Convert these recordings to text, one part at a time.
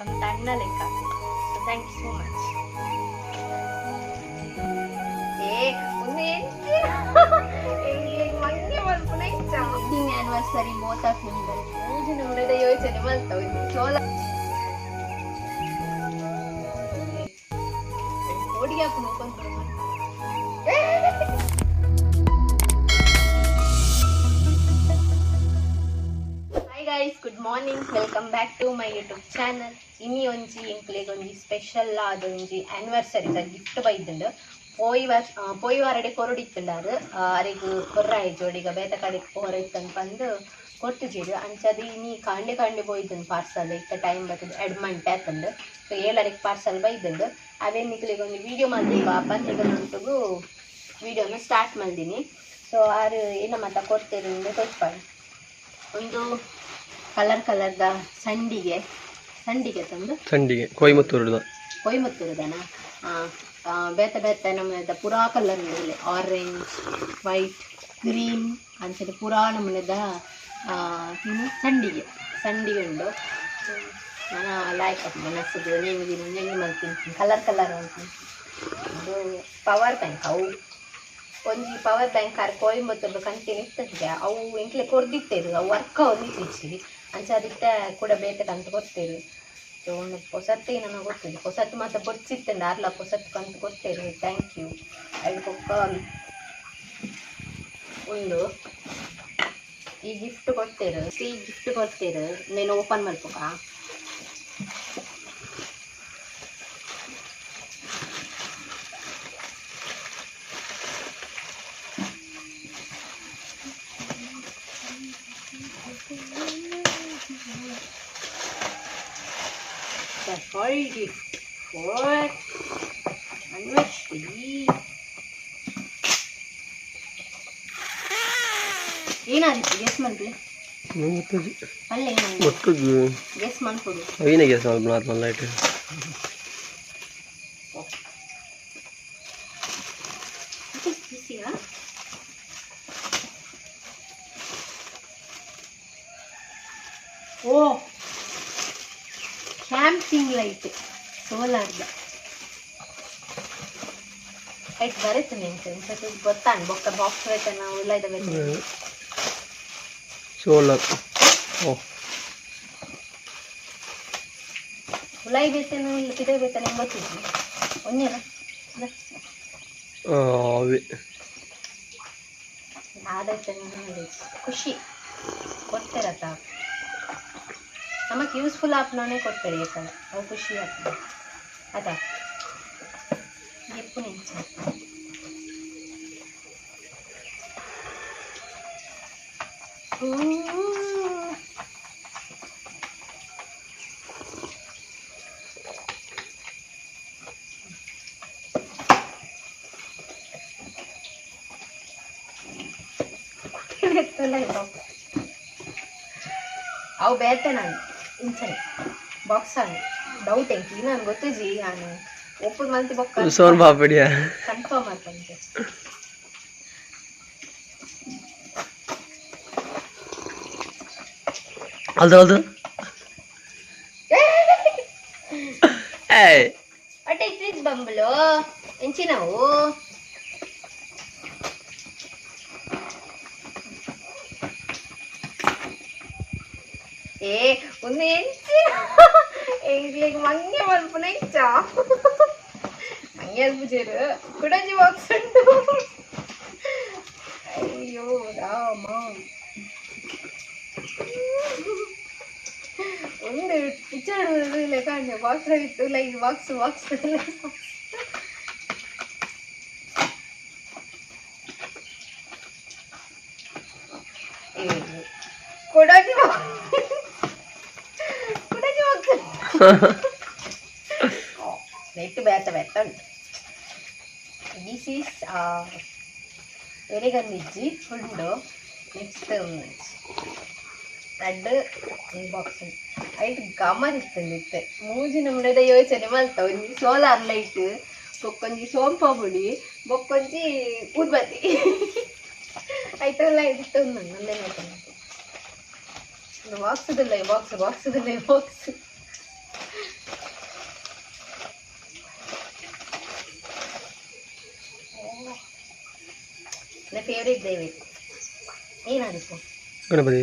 ಸ್ವಂತ ಸಣ್ಣ ಲೆಕ್ಕ. ಥ್ಯಾಂಕ್ ಯು ಸೋ ಮಚ್ ಒಂದು ಆನಿವರ್ಸರಿ ಬೋತ್ ಫಿಲ್ಮ್ ನಿಮ್ಗಳು ಮೂಜಿನ ಯೋಚನೆ ಮಲ್ತ ಸೋಲ ಓಡಿಗೆ ಹಾಕು guys good morning welcome back to my YouTube channel ಇನ್ನಿ ಒಂಜಿ ಎಂಕ್ಲೆಗ್ ಒಂಜಿ? ಸ್ಪೆಷಲ್ ಆದ ಒಂಜಿ ಆನಿವರ್ಸರಿ ಗಿಫ್ಟ್ ಬೈದುಂಡು ಪೋಯಿ ವರ್ಷ ಪೋಯಿ ವಾರಡೆ ಕೊರಡಿತ್ತುಂಡಾರು ಅರೆಗು ಕೊರ್ರಾಯಿ ಜೋಡಿಗ ಬೇತ ಕಡೆಗೆ ಕೊರೈತನ್ ಬಂದು ಕೊರ್ತಿಜೀರು ಅಂಚದು ಇನ್ನಿ ಕಾಂಡೆ ಕಾಂಡೆ ಬೋಯ್ದುಂಡು ಪಾರ್ಸಲ್ ಇತ್ತ ಟೈಮ್ ಬರ್ತದೆ ಎಡ್ ಮಂಟೆ ಆತಂದು ಸೊ ಏಳರಿಗೆ ಪಾರ್ಸಲ್ ಬೈದುಂಡು ಅವೇ ನಿಕ್ಲಿಗೆ ಒಂದು ವೀಡಿಯೋ ಮಾಡಿ ಪಾಪ ನಿಗಂಟುಗು ವಿಡಿಯೋನ ಸ್ಟಾರ್ಟ್ ಮಾಡಿದೀನಿ ಸೊ ಆರು, ಏನ ಮಾತಾ ಕೊಡ್ತೀರಿ ಅಂದರೆ ಒಂದು ಕಲರ್ ಕಲರ್ದ ಸಂಡಿಗೆ ಸಂಡಿಗೆ ತಂದು? ಸಂಡಿಗೆ ಕೊಯಮತ್ತೂರದ ಕೊಯಮತ್ತೂರದನ? ಬೇತ ಬೇತ ನಮ್ಮ ಪುರಾ ಕಲರ್ ಉಂಡು ಆರೆಂಜ್ ವೈಟ್ ಗ್ರೀನ್ ಅಂಚನೆ ಪುರಾ ನಮ್ಮನೆದ ಸಂಡಿಗೆ. ಸಂಡಿಗೆ ಉಂಡು. ನಾನು ಲಾಯ್ಕ್ ಮನಸ್ಸದು ನೀವು ದಿನ ನೆಂಗಿ ಮಾಡ್ತೀನಿ ಕಲರ್ ಕಲರ್ ಅಂತ ಅದು ಪವರ್ ಬ್ಯಾಂಕ್ ಅವು. ಒಂಜಿ ಪವರ್ ಬ್ಯಾಂಕ್ ಆರ್ ಕೊಯಂಬತ್ತೂರು ಕಂಟಿನ್ಯೂ ಇರ್ತದೆ ಅವು ಎಂಕ್ಲೆ ಕೊರ್ದಿತ್ತೇರು ಅವು ವರ್ಕ್ ಒಂದಿತ್ತಿಚ್ಚಿ ಅಂಚ ಅದಕ್ಕೆ ಕೂಡ ಬೇಕಂತ ಕಂತು ಕೊಡ್ತೇರು ಸೊ ಒಂದು ಹೊಸತ್ತೆ ನನಗೆ ಗೊತ್ತಿದೆ ಹೊಸತ್ತು ಮಾತ್ರ ಬೊಡ್ಸಿತ್ತಂಡ ಅರ್ಲ ಹೊಸತ್ತು ಕಂತು ಕೊಡ್ತೇರು ಥ್ಯಾಂಕ್ ಯು ಅದಕ್ಕೊಕ್ಕ ಒಂದು ಈ ಗಿಫ್ಟ್ ಕೊಡ್ತೇರು ಈ ಗಿಫ್ಟ್ ಕೊಡ್ತೇರು ನೀನು ಓಪನ್ ಮಾಡ್ಬೇಕ? Sorry gift for Anwashri. ಏನಾದಿತ್ತು ಗೆಸ್ ಮಾಡ್ಲಿ ಅಲ್ಲ ಏನಾಗಿದೆ ಗೊತ್ತದು ಗೆಸ್ ಮಾಡ್ಕೊಡು ಅವೀನ ಕೆಲಸ ಮಾಡ್ಬೋದು ನಾರ್ಮಲ್ ಆಯ್ತು ಬಿಸಿಯಾ ಓ ಲೈಟ್ ಸೋಲಾರ್ದ. ಲೈಟ್ ಬರುತ್ತೆ ನಿಂತು ಸ್ವಲ್ಪ ಗೊತ್ತಾಣ ಬೊಕ್ಕ ಬಾಕ್ಸ್ ಐತೆ ನಾವು ಎಲ್ಲ ಇದಾವೆ ಸೋಲಾರ್. ಓ. ಉಲಾಯಿ ಬೇತೇನು ಇಲ್ಲ ಕಿದೆ ಬೇತ ನಿಂಗೆ ಗೊತ್ತಿದ್ವಿ ಒಂದೇನ ಅವೇ ಆದೈತೆ ಖುಷಿ. ಕೊಡ್ತಾರತ್ತ ನಮಗೆ ಯೂಸ್ಫುಲ್ ಆಪ್ನೋನೇ ಕೊಡ್ತಾರೆ ಯಾಕಂದ್ರೆ ಅವು ಖುಷಿ ಆಗ್ತದೆ ಅದಾ ಎಪ್ಪು ನಿಂಚ ಅವು ಬೇತೆ ನಾನು ಇಂಚನೆ ಬಾಕ್ಸ್ ಆನೆ ಡೌಟ್ ಎಂಕಿ ನಾನು ಗೊತ್ತಿಜಿ ನಾನು ಒಪ್ಪುದು ಮಂತಿ ಬೊಕ್ಕ ಸೋನ್ ಪಾಪಡಿಯ ಕನ್ಫರ್ಮ್ ಆಗ್ತಂತೆ ಅಲ್ದು ಅಲ್ದು ಏಯ್ ಅಟ್ಟೆ ಇಟ್ಟಿದ್ ಬಂಬಳು ಎಂಚಿನವು ಏ ಒಂದು ಎಂಚಿನ ಎಂಗ್ಲಿಗೆ ಮಂಗೆ ಮಲ್ಪನ ಇಚ್ಚ ಮಂಗೆ ಅಲ್ಪುಜೇರು ಕುಡಜಿ ಬಾಕ್ಸ್ ಉಂಟು ಅಯ್ಯೋ ರಾಮ ಒಂದು ಪಿಕ್ಚರ್ ಇಲ್ಲ ಕಾಣೆ ಬಾಕ್ಸ್ ಇತ್ತು ಲೈಕ್ ಬಾಕ್ಸ್ ಬಾಕ್ಸ್ ಬಾಕ್ಸ್ ನೆಟ್ಟು ಬೇತ ಬೇತ ಉಂಟು ದಿಸ್ ಈಸ್ ಎರೆಗಂದಿಜ್ಜಿ ಉಂಡು ನೆಕ್ಸ್ಟ್ ರೆಡ್ ಬಾಕ್ಸ್ ಐಟ್ ಗಮನ್ ಇತ್ತಂದಿತ್ತೆ ಮೂಜಿನ ಮುಡದ ಯೋಚನೆ ಮಲ್ತ ಒಂಜಿ ಸೋಲಾರ್ ಲೈಟ್ ಬೊಕ್ಕೊಂಜಿ ಸೋಂಪ ಬುಡಿ ಬೊಕ್ಕೊಂಜಿ ಊದ್ಬತ್ತಿ ಐತೆಲ್ಲ ಇತ್ತು ನಂದೇ ಬಾಕ್ಸ್ ಬಾಕ್ಸ್ ಬಾಕ್ಸ್ ಬಾಕ್ಸ್ ನನ್ನ ಫೇವ್ರೇಟ್ ದೇವಿ ಏನಾದಿತ್ತು ಗಣಪತಿ.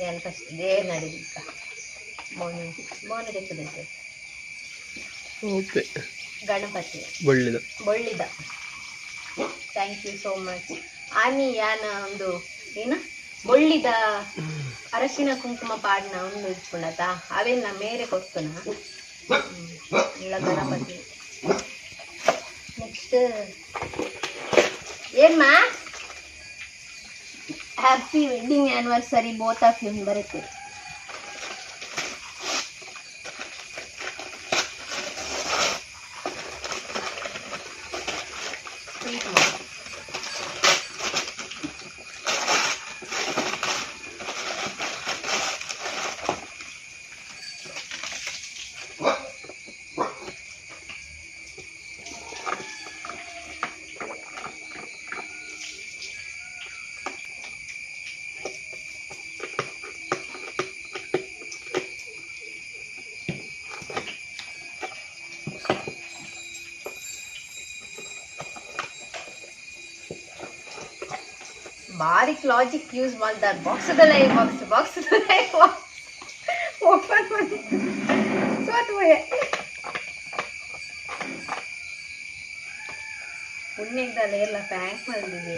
ಏನು ಫಸ್ಟ್ ದೇವ್ರ ನಡೀಲಿಕ್ಕ ಮೌನಿ ಮೌನಿ ತೆಕ್ಕದೈತೆ ಓಕೆ. ಗಣಪತಿ. ಒಳ್ಳಿದ. ಥ್ಯಾಂಕ್ ಯು ಸೋ ಮಚ್ ಆನಿ ಯಾನ ಒಂದು ಏನ? ಒಳ್ಳಿದ ಅರಶಿನ ಕುಂಕುಮ ಪಾಡ್ನ ಒಂದು ಇಟ್ಕೊಂಡತ ಅವೆಲ್ಲ ಮೇರೆ ಕೊಡ್ತಾನ? ಇಲ್ಲ Ganapati. Next ಏನ್ಮಾ happy wedding anniversary both of you ಬರುತ್ತೆ. ಸ್ವೀಟ್ ಮಾಡಿ ಬಾರಿಕ್ ಲಾಜಿಕ್ ಯೂಸ್ ಮಾಡ್ತಾರೆ ಬಾಕ್ಸದಲ್ಲ ಬಾಕ್ಸ್ ಬಾಕ್ಸದಲ್ಲ ಓಪನ್ ಮಾಡಿ ಸೋತು ಪುಣ್ಯದಲ್ಲ ಎಲ್ಲ ಥ್ಯಾಂಕ್ ಮಾಡಿದ್ವಿ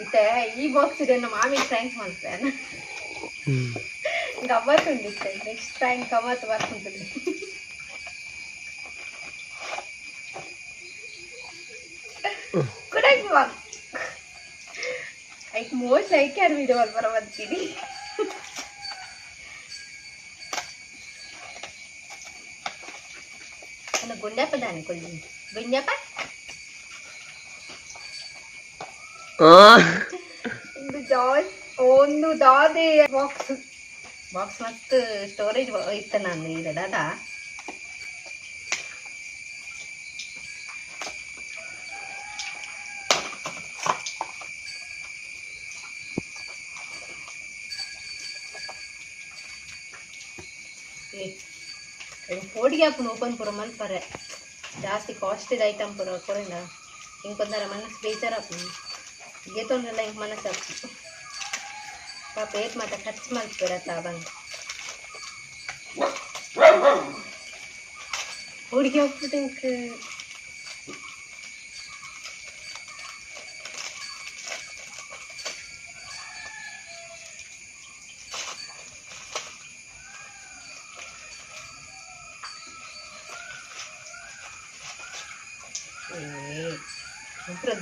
ಮತ್ತೆ ಈ ಬಾಕ್ಸ್ ಇದೆ ನಮ್ಮ ಮಾಮಿ ಫ್ರ್ಯಾಂಕ್ ಮಾಡ್ತೇನೆ. ಗಮ್ಮತ್ ಉಂಡಿತ್ತೆ ನೆಕ್ಸ್ಟ್ ಟೈಮ್ ಗಮ್ಮತ್ ಬರ್ಕೊಂತೀನಿ ಕುಡಕ್ ಬಾಕ್ ಐಕ್ ಮೋಸ್ಟ್ ಲೈಕ್ ಯಾರು ವಿಡಿಯೋ ಅಲ್ಲಿ ಬರ ಬರ್ತೀನಿ ನನ್ನ ಗುಂಡಪ್ಪ ದಾನಿ ಕೊಲ್ಲಿ ಗುಂಡಪ್ಪ ಹಾಂ ಒಂದು ಜಾಸ್ ಒಂದು ದಾದೆ ಬಾಕ್ಸ್ ಬಾಕ್ಸ್ ಮಸ್ತ್ ಸ್ಟೋರೇಜ್ ಇತ್ತು ನಾನು ಈಗ ದಾದಾ ಹೋಡಿಗೆ ಹಾಪುನು ಓಪನ್ ಪುರ ಮಲ್ಪರೆ ಜಾಸ್ತಿ ಕಾಸ್ಟ್ಲಿದ ಐಟಮ್ ಪುರ ಕೊರಿಂದ ಇಂಕೊಂದರ ಮನಸ್ಸು ಬೇಜಾರಾಪುನು ಗೇತೊಂಡ್ರೆಲ್ಲ ಹಿಂಗೆ ಮನಸ್ಸು ಆಗ್ತು ಪಾಪ ಏಟ್ ಮಾತ ಖರ್ಚು ಮಲ್ಪರತ್ತ ಬಂದು ಹುಡುಗಿ ಹೋಗ್ಬಿಟ್ಟು ಇಂಕ್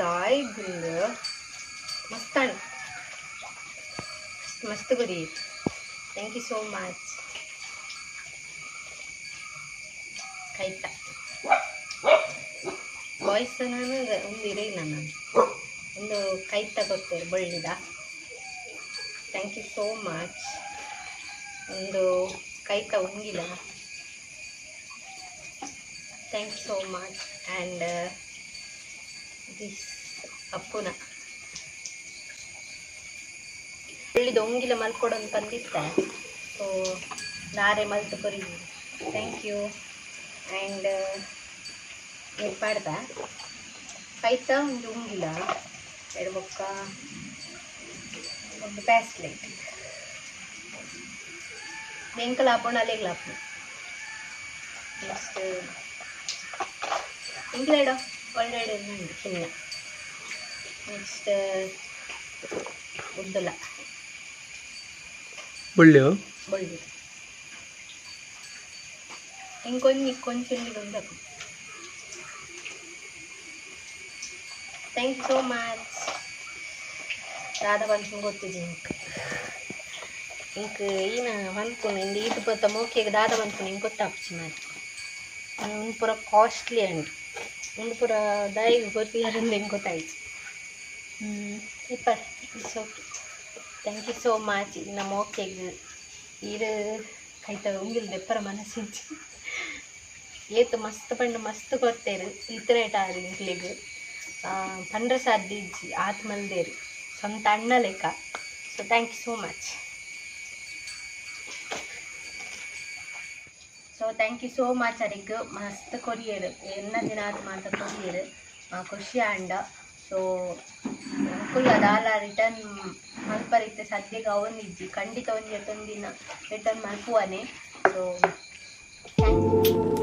ದಾಯಿ ಗುಂಡು. ಮಸ್ತ್ ಅಣ್ಣ ಮಸ್ತ್ ಗುರಿ. ಥ್ಯಾಂಕ್ ಯು ಸೋ ಮಚ್ ಕೈತ. ವಾಯ್ಸ್ ನಾನು ಒಂದು ಇರಲಿಲ್ಲ ನಾನು. ಒಂದು ಕೈತ ಕೊಡ್ತೇವೆ ಬಳ್ಳಿದ. ಥ್ಯಾಂಕ್ ಯು ಸೋ ಮಚ್ ಒಂದು ಕೈತ ಉಂಗಿಲ್ಲ thank you so much and this ಅಪ್ಪುನ ಒಳ್ಳಿದ ಒಂಗಿಲ ಮಲ್ಕೊಡೋದು ಬಂದಿತ್ತ ಸೊ ನಾರೆ ಮಲ್ತು ಕೊರಿ ಥ್ಯಾಂಕ್ ಯು ಆ್ಯಂಡ್ ಏನು ಪಾಡ್ದ? ಆಯ್ತಾ ಒಂದು ಉಂಗಿಲ? ಎರಡು ಬೊಕ್ಕ, ಒಂದು ಪ್ಯಾಸ್ಲೆಟ್ ಬೆಂಕಲ್ ಹಾಕೊಂಡು ಅಲ್ಲಿಗೆ ಹಾಪು ನೆಕ್ಸ್ಟ್ ಇಂಗ್ಲೇಡ ಒಳ್ಳೆಡೆ ಉಂಟು ಚಿನ್ನ ನೆಕ್ಸ್ಟ್ ಉದ್ದಲ ಒಳ್ಳೆಯೋ ಬಳ್ಳಿ ఇంకొన్ని కొంచెం ఉండకు థ్యాంక్ యూ సో మచ్ రాధవంశం ಗೊತ್ತಿದೆ ఇంక ఇంక ఈయన అనుకుని ఇటు పోతా మోకేకి దాదాపు అనుకుని ఇంకొత్తాపచ్చు మరి ಒಂದು ಪೂರ ಕಾಸ್ಟ್ಲಿ ಅಂಡ್ ಒಂದು ಪೂರ ದಾಯಿಗೆ ಗೊತ್ತಿಲ್ಲ ಹ್ಮ್ it's okay thank you so much ಇದು ನಮ್ಮ ಓಕೆಗೆ ಕೈತ ಉಂಗಿಲ್ ಬೆಪ್ಪರ ಮನಸ್ಸಿಂಚು ಏತು ಮಸ್ತ್ ಪಂಡು ಮಸ್ತ್ ಕೊತ್ತೇರು ಇತರೇಟ ಆರು ಇಂಕ್ಲಿಗೆ ಪಂಡ್ರ ಸಾಧ್ಯ ಇಜ್ಜಿ ಆತ್ಮಲ್ದೇರು ಸ್ವಂತ ಅಣ್ಣ ಲೆಕ್ಕ so thank you so much so thank you so much ಅರಿಗ್ ಮಸ್ತ್ ಕೊರಿಯರು ಎನ್ನ ದಿನ ಆತು ಮಾತ್ರ ಕೊರಿಯರು ಖುಷಿ ಅಂಡ ಸೊ ಫುಲ್ ಅದಾಲ ರಿಟರ್ನ್ ಮಲ್ಪರಿತ್ತೆ. ಸದ್ಯಗೆ ಅವನಿಜ್ಜಿ ಖಂಡಿತ ಒಂಜಿ ದಿನ ರಿಟರ್ನ್ ಮಲ್ಪುವನೆ. So thank you